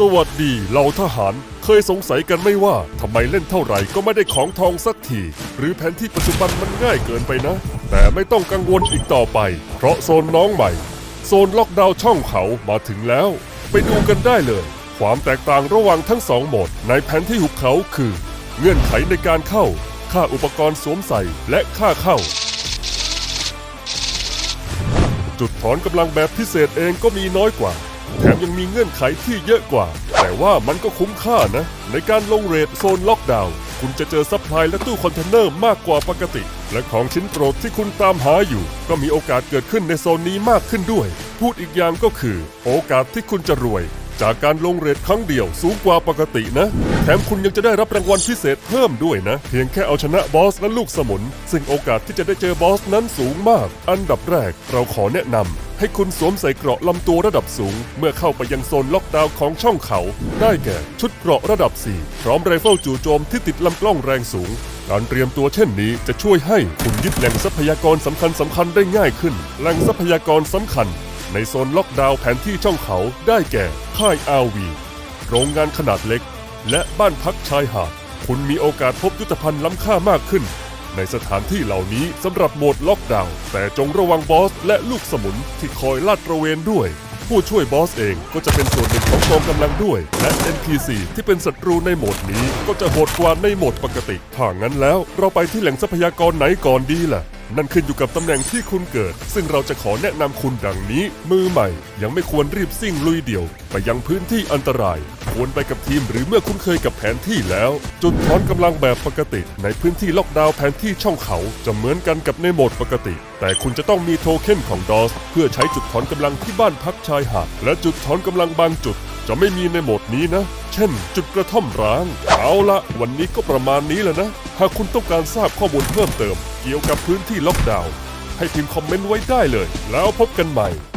สวัสดีเหล่าทหาร เคยสงสัยกันไม่ว่าทำไมเล่นเท่าไหร่ก็ไม่ได้ของทองสักที หรือแผนที่ปัจจุบันมันง่ายเกินไปนะ แต่ไม่ต้องกังวลอีกต่อไป เพราะโซนน้องใหม่ โซนล็อกดาวน์ช่องเขามาถึงแล้ว ไปดูกันได้เลย ความแตกต่างระหว่างทั้งสองโหมด ในแผนที่หุบเขาคือ เงื่อนไขในการเข้า ค่าอุปกรณ์สวมใส่และค่าเข้า จุดถอนกำลังแบบพิเศษเองก็มีน้อยกว่า แถมยังมีเงื่อนไขที่เยอะกว่า แต่ว่ามันก็คุ้มค่านะ ในการลงเรทโซนล็อกดาวน์คุณจะเจอซัพพลายและตู้คอนเทนเนอร์มากกว่าปกติ และของชิ้นโปรดที่คุณตามหาอยู่ ก็มีโอกาสเกิดขึ้นในโซนนี้มากขึ้นด้วย พูดอีกอย่างก็คือ โอกาสที่คุณจะรวย จากการลงเรทครั้งเดียวสูงกว่าปกตินะ แถมคุณยังจะได้รับรางวัลพิเศษเพิ่มด้วยนะ เพียงแค่เอาชนะบอสและลูกสมุน ซึ่งโอกาสที่จะได้เจอบอสนั้นสูงมาก อันดับแรกเราขอแนะนำ ให้คุณสวมใส่เกราะลำตัวระดับสูง เมื่อเข้าไปยังโซนล็อกดาวน์ของช่องเขา ได้แก่ชุดเกราะระดับ 4 พร้อมไรเฟิลจู่โจมที่ติดลำกล้องแรงสูง การเตรียมตัวเช่นนี้จะช่วยให้คุณยึดแหล่งทรัพยากรสำคัญสำคัญได้ง่ายขึ้น แหล่งทรัพยากรสำคัญ ในโซนล็อกดาวน์แผนที่ช่องเขาได้แก่ค่ายอาวีโรงงานขนาดเล็ก และบ้านพักชายหาดคุณมีโอกาสพบยุทธภัณฑ์ล้ำค่ามากขึ้น ในสถานที่เหล่านี้สำหรับโหมดล็อกดาวน์แต่จงระวังบอสและลูกสมุนที่คอยลาดตระเวนด้วย ผู้ช่วยบอสเองก็จะเป็นส่วนหนึ่งของกองกำลังด้วย และ NPC ที่เป็นศัตรูในโหมดนี้ก็จะโหดกว่าในโหมดปกติถ้างั้นแล้วเราไปที่แหล่งทรัพยากรไหนก่อนดีล่ะนั่นขึ้นอยู่กับตำแหน่งที่คุณเกิด ซึ่งเราจะขอแนะนำคุณดังนี้ มือใหม่ ยังไม่ควรรีบซิ่งลุยเดี่ยว ไปยังพื้นที่อันตราย ควรไปกับทีมหรือเมื่อคุ้นเคยกับแผนที่แล้ว จุดถอนกำลังแบบปกติ ในพื้นที่ล็อกดาวน์แผนที่ช่องเขาจะเหมือนกันกับในโหมดปกติ แต่คุณจะต้องมีโทเค็นของดอส เพื่อใช้จุดถอนกำลังที่บ้านพักชายหาดและจุดถอนกำลังบางจุด จะไม่มีในโหมดนี้นะ เช่น จุดกระท่อมร้าง เอาละวันนี้ก็ประมาณนี้แหละนะ หากคุณต้องการทราบข้อมูลเพิ่มเติม เกี่ยวกับพื้นที่ล็อกดาวน์ให้พิมพ์คอมเมนต์ไว้ได้เลย แล้วพบกันใหม่